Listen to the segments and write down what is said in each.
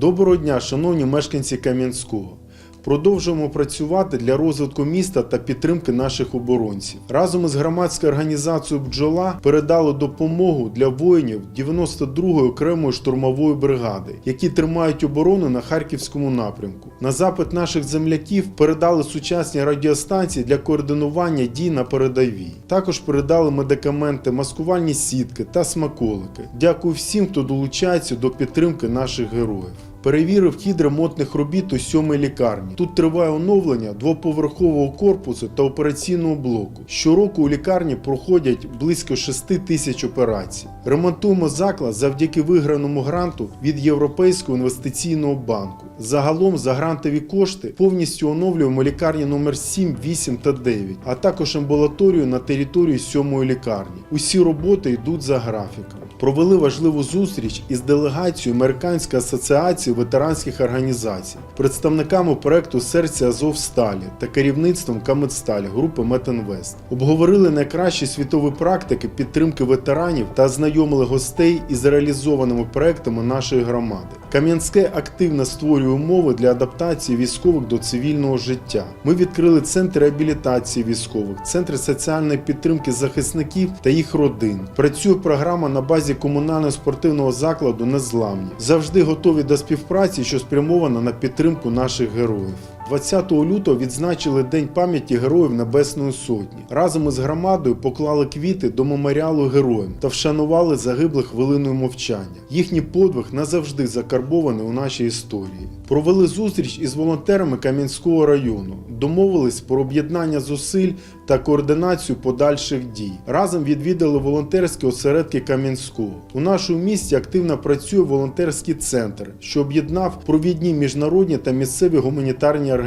Доброго дня, шановні мешканці Кам'янського. Продовжуємо працювати для розвитку міста та підтримки наших оборонців. Разом із громадською організацією Бджола передали допомогу для воїнів 92-ї окремої штурмової бригади, які тримають оборону на харківському напрямку. На запит наших земляків передали сучасні радіостанції для координування дій на передовій. Також передали медикаменти, маскувальні сітки та смаколики. Дякую всім, хто долучається до підтримки наших героїв. Перевірив хід ремонтних робіт у сьомій лікарні. Тут триває оновлення двоповерхового корпусу та операційного блоку. Щороку у лікарні проходять близько 6 тисяч операцій. Ремонтуємо заклад завдяки виграному гранту від Європейського інвестиційного банку. Загалом за грантові кошти повністю оновлюємо лікарні номер 7, 8 та 9, а також амбулаторію на території сьомої лікарні. Усі роботи йдуть за графіком. Провели важливу зустріч із делегацією Американської асоціації ветеранських організацій, представниками проекту Серця Азовсталі та керівництвом Камедсталь групи Метинвест. Обговорили найкращі світові практики підтримки ветеранів та ознайомили гостей із реалізованими проектами нашої громади. Кам'янське активно створює умови для адаптації військових до цивільного життя. Ми відкрили центр реабілітації військових, центри соціальної підтримки захисників та їх родин. Працює програма на базі комунального спортивного закладу Незламні. Завжди готові до співпраці, що спрямована на підтримку наших героїв. 20 лютого відзначили День пам'яті Героїв Небесної Сотні. Разом із громадою поклали квіти до меморіалу героям та вшанували загиблих хвилиною мовчання. Їхній подвиг назавжди закарбований у нашій історії. Провели зустріч із волонтерами Кам'янського району, домовились про об'єднання зусиль та координацію подальших дій. Разом відвідали волонтерські осередки Кам'янського. У нашому місті активно працює волонтерський центр, що об'єднав провідні міжнародні та місцеві гуманітарні організації,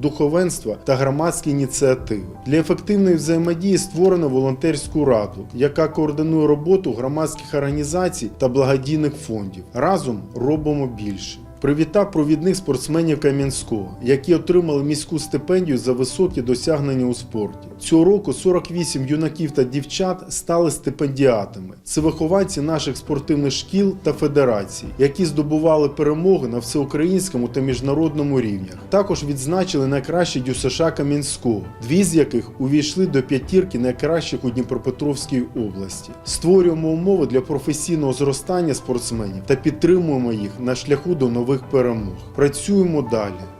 духовенства та громадські ініціативи. Для ефективної взаємодії створено волонтерську раду, яка координує роботу громадських організацій та благодійних фондів. Разом робимо більше. Привітав провідних спортсменів Кам'янського, які отримали міську стипендію за високі досягнення у спорті. Цього року 48 юнаків та дівчат стали стипендіатами. Це вихованці наших спортивних шкіл та федерацій, які здобували перемоги на всеукраїнському та міжнародному рівнях. Також відзначили найкращі ДЮСШ Кам'янського, дві з яких увійшли до п'ятірки найкращих у Дніпропетровській області. Створюємо умови для професійного зростання спортсменів та підтримуємо їх на шляху до нових перемог. Працюємо далі.